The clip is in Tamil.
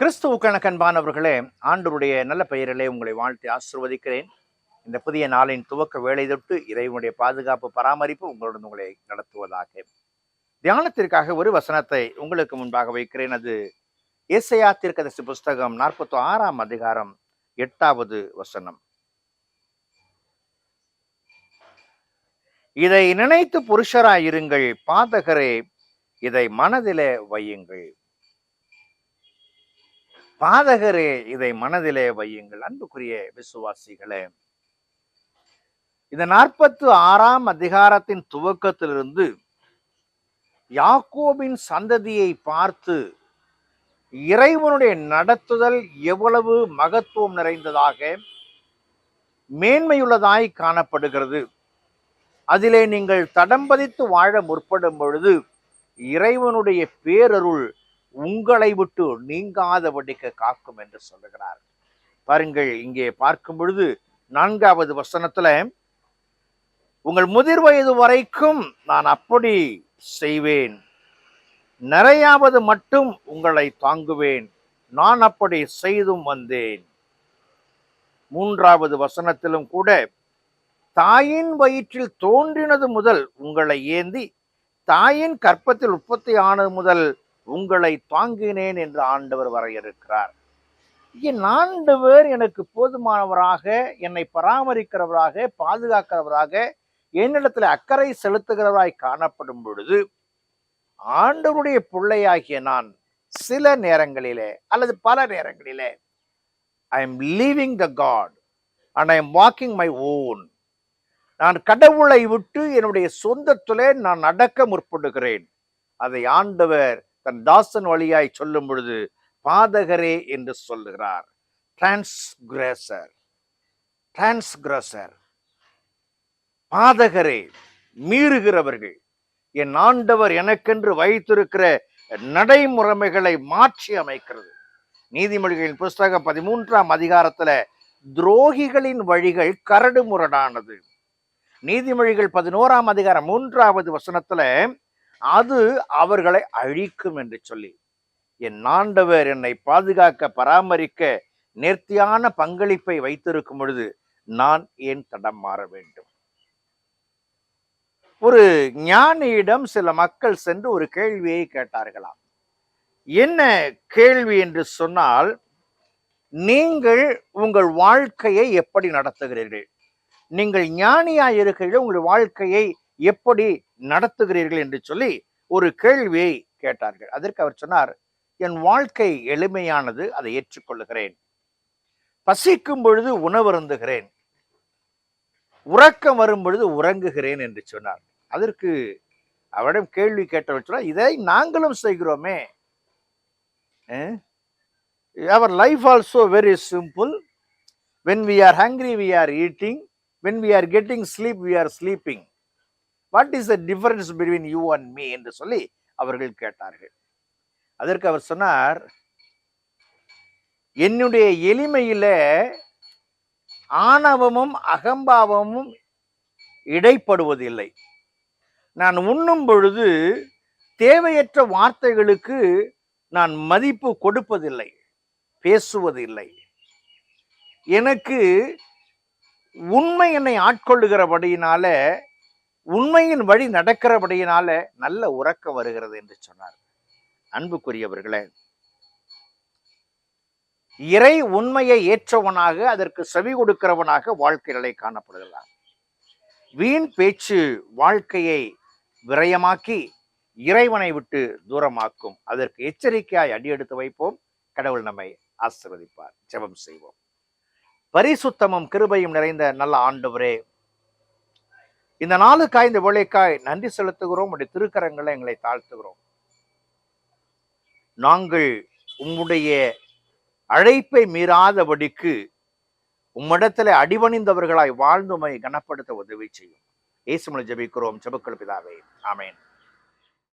கிறிஸ்துவுக்கான கண்பானவர்களே ஆண்டவருடைய நல்ல பெயரிலே உங்களை வாழ்த்தி ஆசிர்வதிக்கிறேன். இந்த புதிய நாளின் துவக்க வேலை தொட்டு இறைவனுடைய பாதுகாப்பு பராமரிப்பு உங்களுடன் உங்களை நடத்துவதாக. தியானத்திற்காக ஒரு வசனத்தை உங்களுக்கு முன்பாக வைக்கிறேன். அது ஏசையா திருக்கதசி புஸ்தகம் நாற்பத்தி ஆறாம் அதிகாரம் எட்டாவது வசனம். இதை நினைத்து புருஷராயிருங்கள் பாதகரே இதை மனதிலே வையுங்கள். பாதகரே இதை மனதிலே வையுங்கள். அன்புக்குரிய விசுவாசிகளே இந்த நாற்பத்து ஆறாம் அதிகாரத்தின் துவக்கத்திலிருந்து யாக்கோபின் சந்ததியை பார்த்து இறைவனுடைய நடத்துதல் எவ்வளவு மகத்துவம் நிறைந்ததாக மேன்மையுள்ளதாய் காணப்படுகிறது. அதிலே நீங்கள் தடம் பதித்து வாழ முற்படும் பொழுது இறைவனுடைய பேரருள் உங்களை விட்டு நீங்காதபடிக்கு காக்கும் என்று சொல்லுகிறார் பாருங்கள் இங்கே பார்க்கும் பொழுது நான்காவது வசனத்துல உங்கள் முதிர் வயது வரைக்கும் நான் அப்படி செய்வேன். நிறையாவது மட்டும் உங்களை தாங்குவேன். நான் அப்படி செய்தும் வந்தேன். மூன்றாவது வசனத்திலும் கூட தாயின் வயிற்றில் தோன்றினது முதல் உங்களை ஏந்தி தாயின் கற்பத்தில் உற்பத்தி ஆனது முதல் உங்களை தாங்கினேன் என்று ஆண்டவர் வரையறுக்கிறார். என் ஆண்டவர் எனக்கு போதுமானவராக என்னை பராமரிக்கிறவராக பாதுகாக்கிறவராக என்னிடத்தில் அக்கறை செலுத்துகிறவராய் காணப்படும் பொழுது ஆண்டவருடைய பிள்ளையாகிய நான் சில நேரங்களிலே அல்லது பல நேரங்களிலே I am leaving the God and I am walking my own நான் கடவுளை விட்டு என்னுடைய சொந்தத்திலே நான் நடக்க முற்படுகிறேன். அதை ஆண்டவர் தன் தாசன் வழியாய் சொல்லும் பொழுது பாதகரே என்று சொல்லுகிறார். டிரான்ஸ்கிரசர் டிரான்ஸ்கிரசர் பாதகரே மீறுகிறவர்கள் என் ஆண்டவர் எனக்கென்று வைத்திருக்கிற நடைமுறைமைகளை மாற்றி அமைக்கிறது. நீதிமொழிகளின் புஸ்தகம் பதிமூன்றாம் அதிகாரத்துல துரோகிகளின் வழிகள் கரடு முரடானது நீதிமொழிகள் பதினோராம் அதிகாரம் மூன்றாவது வசனத்துல அது அவர்களை அழிக்கும் என்று சொல்லி என் ஆண்டவர் என்னை பாதுகாக்க பராமரிக்க நேர்த்தியான பங்களிப்பை வைத்திருக்கும் பொழுது நான் ஏன் தடம் மாற வேண்டும்? ஒரு ஞானியிடம் சில மக்கள் சென்று ஒரு கேள்வியை கேட்டார்களாம். என்ன கேள்வி என்று சொன்னால் நீங்கள் உங்கள் வாழ்க்கையை எப்படி நடத்துகிறீர்கள்? நீங்கள் ஞானியாக இருக்கிறீர்கள் உங்கள் வாழ்க்கையை எப்படி நடத்துகிறீர்கள் என்று சொல்லி ஒரு கேள்வியை கேட்டார்கள். அதற்கு அவர் சொன்னார் என் வாழ்க்கை எளிமையானது அதை ஏற்றுக்கொள்ளுகிறேன். பசிக்கும் பொழுது உணவருந்துகிறேன் உறக்கம் வரும் பொழுது உறங்குகிறேன் என்று சொன்னார். அதற்கு அவரிடம் கேள்வி கேட்டவர் சொன்னார் இதை நாங்களும் செய்கிறோமே. அவர் life also very simple when we are hungry we are eating when we are getting sleep we are sleeping what is the difference between you and me என்று சொல்லி அவர்கள் கேட்டார்கள். அதற்கு அவர் சொன்னார் என்னுடைய எளிமையில ஆணவமும் அகம்பாவமும் இடைப்படுவதில்லை. நான் உண்ணும் பொழுது தேவையற்ற வார்த்தைகளுக்கு நான் மதிப்பு கொடுப்பதில்லை பேசுவதில்லை. எனக்கு உண்மை என்னை ஆட்கொள்ளுகிறபடியினால உண்மையின் வழி நடக்கிறபடியினால நல்ல உறக்கம் வருகிறது என்று சொன்னார். அன்புக்குரியவர்களே இறை உண்மையை ஏற்றவனாக அதற்கு செவி கொடுக்கிறவனாக வாழ்க்கை நிலை காணப்படுகிறார். வீண் பேச்சு வாழ்க்கையை விரயமாக்கி இறைவனை விட்டு தூரமாக்கும். அதற்கு எச்சரிக்கையாய் அடியெடுத்து வைப்போம். கடவுள் நம்மை ஆசிர்வதிப்பார். ஜெபம் செய்வோம். பரிசுத்தமும் கிருபையும் நிறைந்த நல்ல ஆண்டவரே இந்த நாளுக்காய் இந்த வேலைக்காய் நன்றி செலுத்துகிறோம். உடைய திருக்கரங்களை எங்களை தாழ்த்துகிறோம். நாங்கள் உம்முடைய அழைப்பை மீறாதபடிக்கு உம்மிடத்துல அடிபணிந்தவர்களாய் வாழ்ந்துமை கனப்படுத்த உதவி செய்யும். ஏசுமலை ஜெபிக்கிறோம். ஜபுக்கள் பிதாவே. ஆமேன்.